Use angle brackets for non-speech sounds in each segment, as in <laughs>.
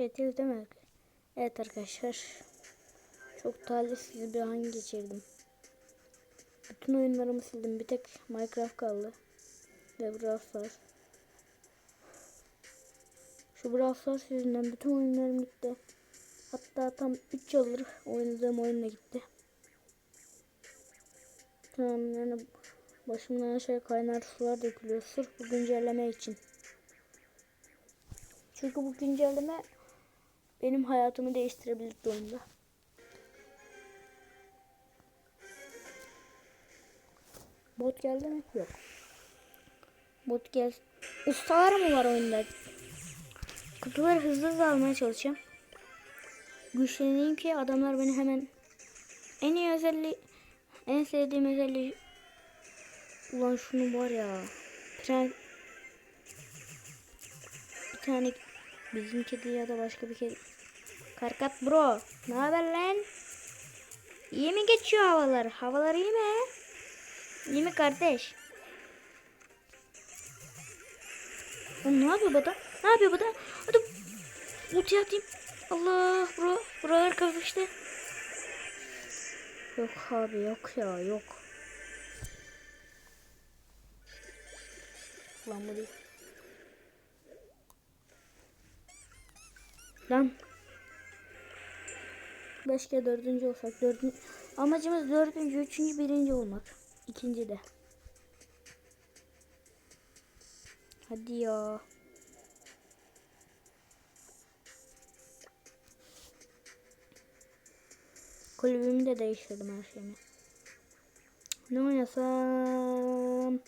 Getir değil mi? Evet arkadaşlar. Çok talihsiz bir an geçirdim. Bütün oyunlarımı sildim. Bir tek Minecraft kaldı. Ve Brawl Stars. Şu Brawl Stars yüzünden bütün oyunlarım gitti. Hatta tam 3 yıldır oynadığım oyun da gitti. Tamam yani başımdan aşağı kaynar sular dökülüyor. Sırf bu güncelleme için. Çünkü bu güncelleme benim hayatımı değiştirebilir durumda. Bot geldi mi? Yok. Bot gel. Ustalar mı var oyunda? Kutuları hızlı hızlı almaya çalışacağım. Güçleneyim ki adamlar beni hemen en iyi özelliği en sevdiğim özelliği Ulan şunu var ya. Tren bir tane bizim kedi ya da başka bir kedi. Karkat bro. Ne haber lan? İyi mi geçiyor havalar? Havalar iyi mi? İyi mi kardeş? Oğlum ne yapıyor bu da? Ne yapıyor bu da? Hadi ulti atayım. Allah bro. Buralar kafıştı. Yok abi yok ya yok. Lan bu değil. Lan. Başka dördüncü olsak dördüncü. Amacımız dördüncü, üçüncü, birinci olmak. İkinci de. Hadi ya. Kulübümü de değiştirdim her şeyimi. Ne oynasam?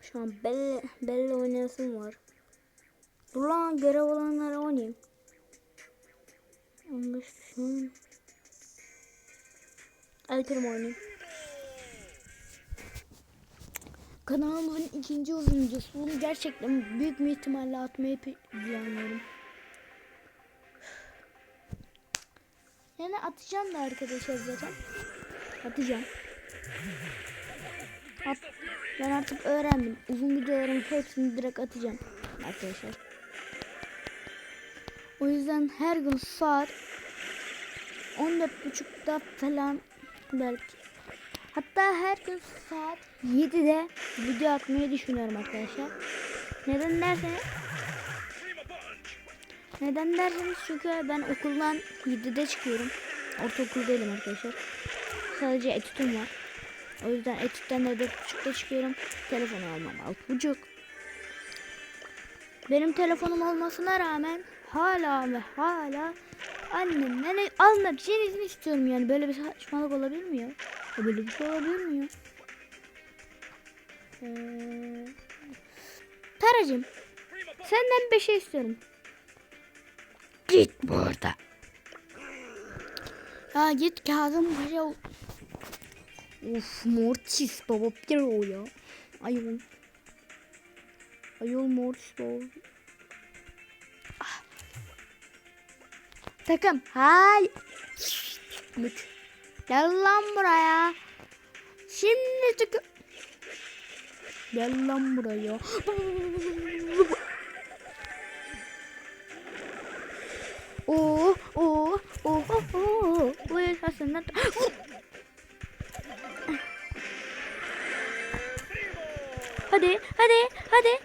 Şu an Bella, Bella oynayasım var. Dur lan görev olanları oynayayım. 15 düşün. Alterim oynayayım. Kanalımızın ikinci uzun videosu. Bunu gerçekten büyük bir ihtimalle atmayı planlıyorum. Yani atacağım da arkadaşlar zaten. Atacağım. At. Ben artık öğrendim. Uzun videoların hepsini direkt atacağım arkadaşlar. O yüzden her gün saat 14.30'da falan belki hatta her gün saat 7'de video atmayı düşünüyorum arkadaşlar. Neden derseniz neden derseniz çünkü ben okuldan 7'de çıkıyorum. Ortaokul değilim arkadaşlar. Sadece etütüm var. O yüzden etütten de 4.30'da çıkıyorum. Telefonu almam 6.30. Benim telefonum olmasına rağmen hala ve hala annemden almak için izin istiyorum yani. Böyle bir saçmalık olabilir mi ya? Ya Böyle bir şey olabilir mi ya? Ee, Taracım senden bir şey istiyorum. Git burada. Ya git Kazım Paşa. Uf Mortis baba bir o ya. Ayol. Ayol Mortis baba. Takım. Hay. Müt. Gel lan buraya. Şimdi takım. Gel lan buraya. Oo, oo, oo, oo. Bu yaşasın. Hadi, hadi, hadi.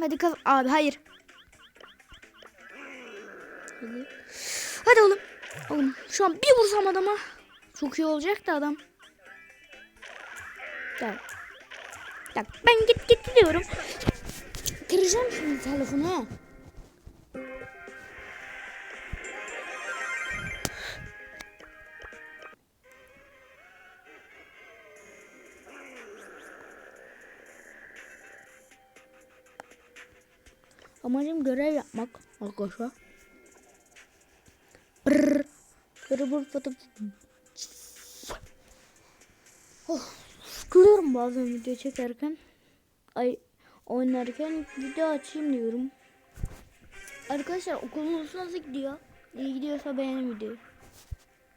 Hadi kaz abi hayır. Hadi. Hadi oğlum. Oğlum şu an bir vursam adama çok iyi olacak da adam. Gel. Bak ben git git diyorum. Kıracağım şimdi telefonu. Amacım görev yapmak arkadaşlar. Brrr fıtı fıtı. Oh, sıkılıyorum bazen video çekerken. Ay oynarken video açayım diyorum. Arkadaşlar okulunuz nasıl gidiyor? İyi gidiyorsa beğenin videoyu.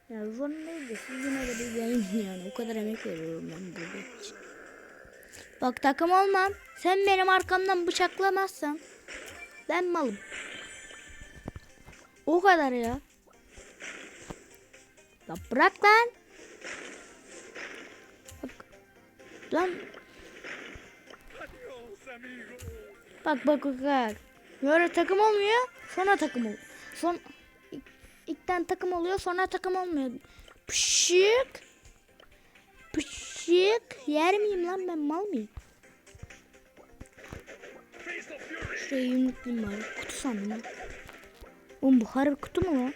Yani zorunda değil de siz yine de bir beğenin <laughs> yani. O kadar emek veriyorum ben bu video için. Bak takım olmam. Sen benim arkamdan bıçaklamazsan ben malım. O kadar ya. Ya bırak lan. Bak. Lan. Bak bak bak bak. Böyle takım olmuyor. Sonra takım oluyor. Son ilk, ilkten takım oluyor sonra takım olmuyor. Pışık. Pışık. Yer miyim lan ben mal mıyım? Şurayı yumruklayayım bari. Kutu sandım. Oğlum bu harbi kutu mu lan?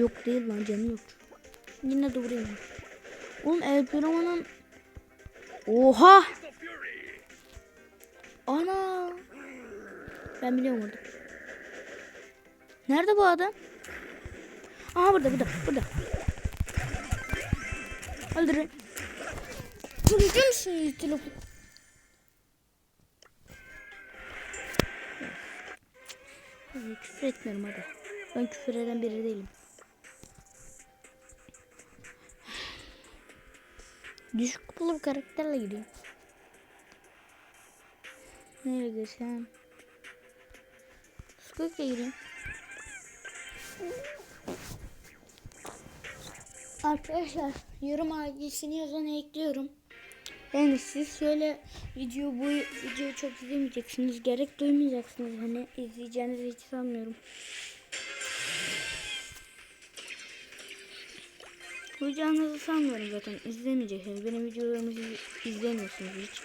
Yok değil lan canı yok. Yine de vurayım. Oğlum El Piroman'ın Oha! Ana! Ben biliyorum orada. Nerede bu adam? Aha burada burada burada. Öldürün. Turuncu musun telefon? Küfür etmiyorum hadi. Ben küfür eden biri değilim. Düşük kupulu bir karakterle gideyim. Nereye girsem? Squeak'e gireyim. Arkadaşlar yorum adresini yazana ekliyorum. Yani siz şöyle video bu videoyu çok izlemeyeceksiniz. Gerek duymayacaksınız. Hani izleyeceğinizi hiç sanmıyorum. Duyacağınızı sanmıyorum zaten. İzlemeyeceksiniz. Benim videolarımı iz- izlemiyorsunuz hiç.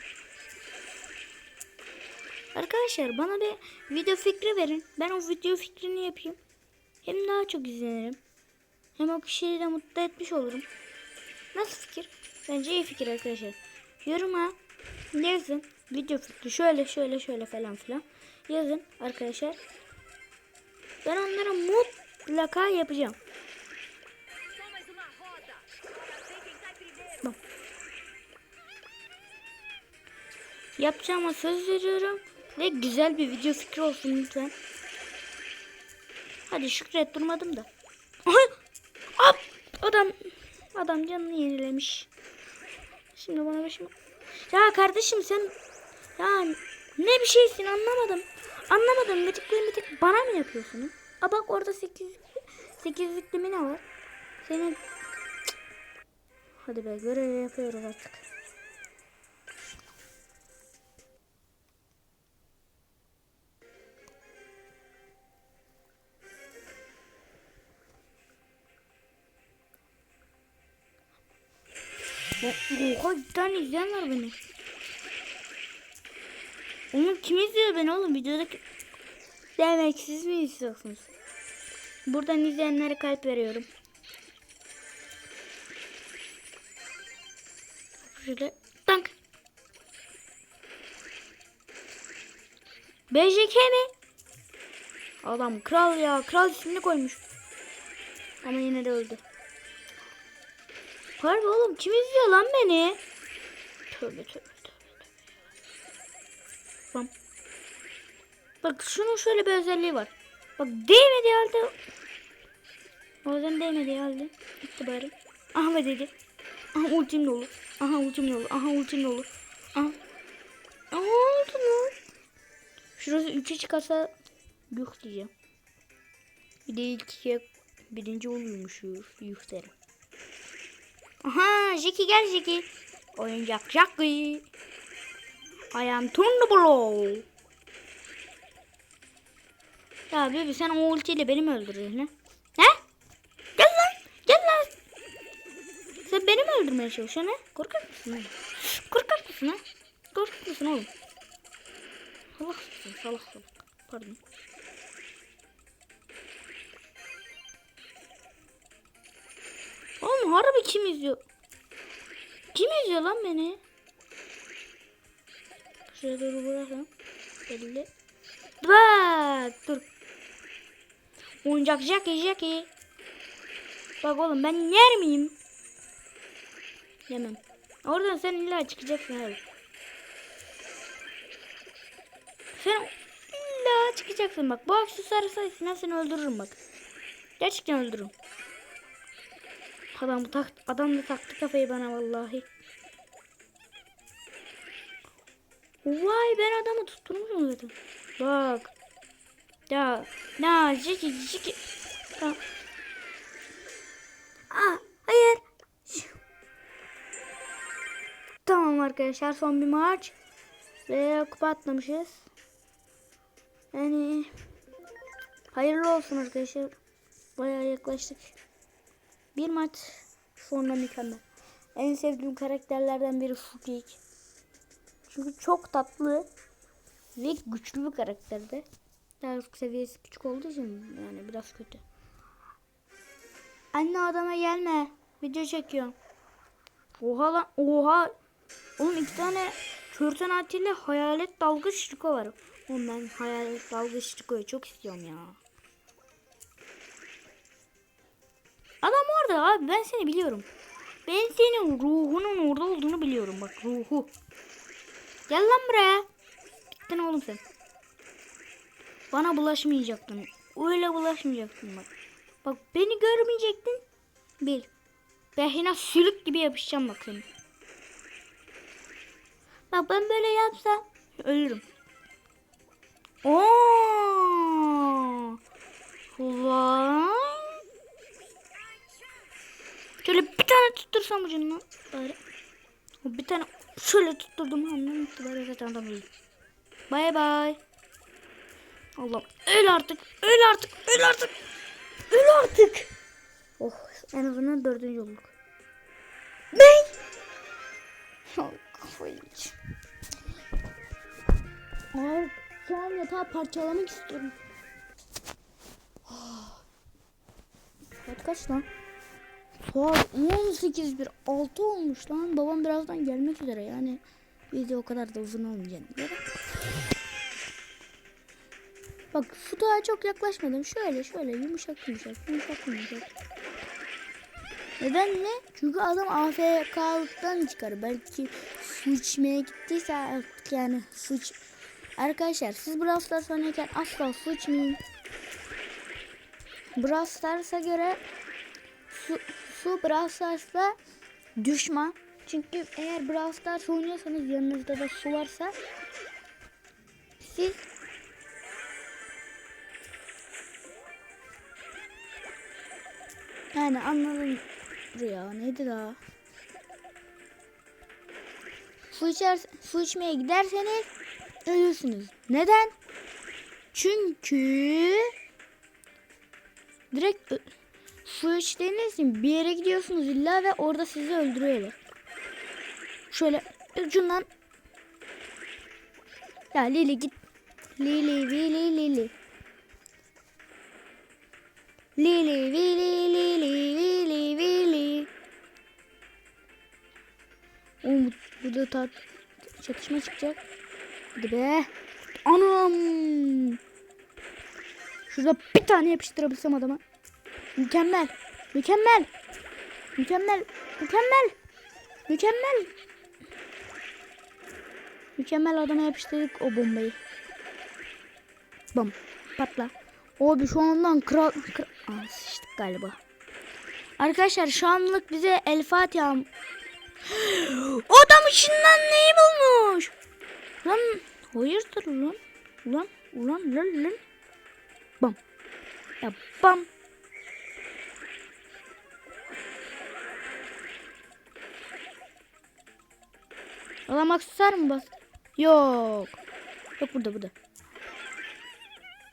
Arkadaşlar bana bir video fikri verin. Ben o video fikrini yapayım. Hem daha çok izlenirim. Hem o kişiyi de mutlu etmiş olurum. Nasıl fikir? Bence iyi fikir arkadaşlar. Yoruma yazın. Video fikri şöyle şöyle şöyle falan filan. Yazın arkadaşlar. Ben onlara mutlaka yapacağım. Yapacağıma söz veriyorum. Ve güzel bir video fikri olsun lütfen. Hadi şükret durmadım da. Hop! Adam adam canını yenilemiş. Şimdi bana başıma. Ya kardeşim sen ya ne bir şeysin anlamadım. Anlamadım. Metikleri metik bana mı yapıyorsun? Aa bak orada 8 8'likli mi ne var? Senin. Hadi be görev yapıyoruz artık. Oha tane izleyen var beni. Oğlum kim izliyor beni oğlum videodaki? Demek siz mi izliyorsunuz? Buradan izleyenlere kalp veriyorum. Şöyle tank. BJK mi? Adam kral ya. Kral ismini koymuş. Ama yine de öldü. Harbi oğlum kim izliyor lan beni? Tövbe tövbe tövbe. Bam. Bak şunun şöyle bir özelliği var. Bak değmediği halde. O yüzden değmediği halde. Gitti bari. Aha be dedi. Aha ultim dolu. Aha ultim dolu. Aha ultim dolu. Aha. Aha oldu lan. Şurası 3'e çıkarsa yuh diyeceğim. Bir de ilk ikiye birinci oluyormuş yuh, yuh derim. Aha Jackie gel Jackie. Oyuncak Jackie. I am Thunderblow. Ya bebi sen o ultiyle beni mi öldürüyorsun ha? He? Gel lan. Gel lan. Sen beni mi öldürmeye çalışıyorsun ha? Korkak mısın oğlum? Korkak mısın ha? Korkak mısın oğlum? Salak mısın? Salak salak. Pardon. Oğlum harbi kim izliyor? Kim izliyor lan beni? Şuraya doğru bırakın. Belli. Bak dur. Oyuncak Jackie Jackie. Bak oğlum ben yer miyim? Yemem. Oradan sen illa çıkacaksın abi. Sen illa çıkacaksın bak. Bu aksesuarı sayesinde seni öldürürüm bak. Gerçekten öldürürüm. Adam, tak, adam da taktı kafayı bana vallahi. Vay ben adamı tutturmuşum zaten. Bak. Ya. Ya ciki ciki. Ya. Aa, hayır. Tamam arkadaşlar son bir maç. Ve kupa atlamışız. Yani hayırlı olsun arkadaşlar. Bayağı yaklaştık. Bir maç sonra mükemmel. En sevdiğim karakterlerden biri Fukik. Çünkü çok tatlı ve güçlü bir karakterdi. Birazcık seviyesi küçük olduğu için yani biraz kötü. Anne adama gelme. Video çekiyorum. Oha lan oha. Oğlum iki tane körten atıyla hayalet dalgıç Şiko var. Oğlum ben hayalet dalgıç Şiko'yu çok istiyorum ya. Adam orada abi ben seni biliyorum. Ben senin ruhunun orada olduğunu biliyorum bak ruhu. Gel lan buraya. Gittin oğlum sen. Bana bulaşmayacaktın. Öyle bulaşmayacaktın bak. Bak beni görmeyecektin. Bil. Ben yine sülük gibi yapışacağım bak senin. Bak ben böyle yapsam ölürüm. Oo! Ulan. Şöyle bir tane tuttursam ucundan. Bari. Bir tane şöyle tutturdum annem itibariyle zaten adam öldü. Bay bay. Allah öl artık öl artık öl artık öl artık. Oh en azından dördüncü olduk. Ne? Oh, kafayı. Abi şu an yatağı parçalamak istiyorum. Saat kaç lan? Saat 18 bir 6 olmuş lan. Babam birazdan gelmek üzere yani. Video o kadar da uzun olmayacağını göre. Bak futuğa çok yaklaşmadım. Şöyle şöyle yumuşak yumuşak yumuşak yumuşak. Neden ne? Çünkü adam AFK'lıktan çıkar. Belki su içmeye gittiyse artık yani su iç... Arkadaşlar siz Brawl Stars oynarken asla su içmeyin. Brawl Stars'a göre su, su Brawl Stars'ta düşman. Çünkü eğer Brawl Stars oynuyorsanız yanınızda da su varsa siz yani anladın ya neydi daha su içer su içmeye giderseniz ölürsünüz. Neden? Çünkü direkt su içtiğiniz için bir yere gidiyorsunuz illa ve orada sizi öldürüyorlar. Şöyle ucundan ya Lili git Lili Vili Lili Lili Vili Lili Vili Vili Umut burada tar çatışma çıkacak. Hadi be. Anam. Şurada bir tane yapıştırabilsem adama. Mükemmel. Mükemmel. Mükemmel. Mükemmel. Mükemmel. Mükemmel adama yapıştırdık o bombayı. Bam. Patla. Abi şu andan kral... kral... Aa, sıçtık galiba. Arkadaşlar şu anlık bize El Fatiha... <gasps> Adam içinden neyi bulmuş? Lan hayırdır lan? Ulan ulan lan lan. Bam. Ya bam. Adam aksesar mı bas? Yok. Yok burada burada.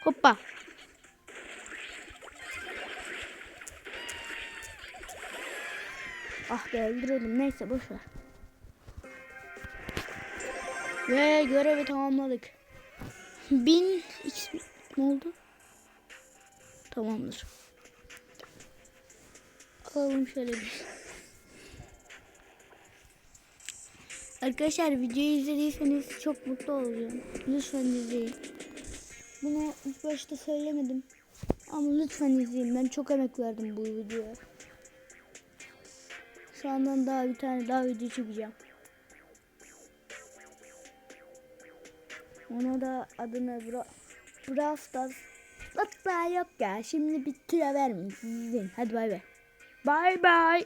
Hoppa. Ah be öldürelim neyse boş ver. Ve görevi tamamladık. <laughs> 1000 x ne oldu? Tamamdır. Alalım şöyle bir. Arkadaşlar videoyu izlediyseniz çok mutlu olacağım. Lütfen izleyin. Bunu ilk başta söylemedim. Ama lütfen izleyin. Ben çok emek verdim bu videoya. Şu andan daha bir tane daha video çekeceğim. Ona da adını Bra Brawl Stars. Hatta yok ya şimdi bir tüyo vermeyin. Siz izleyin. Hadi bay bay. Bay bay.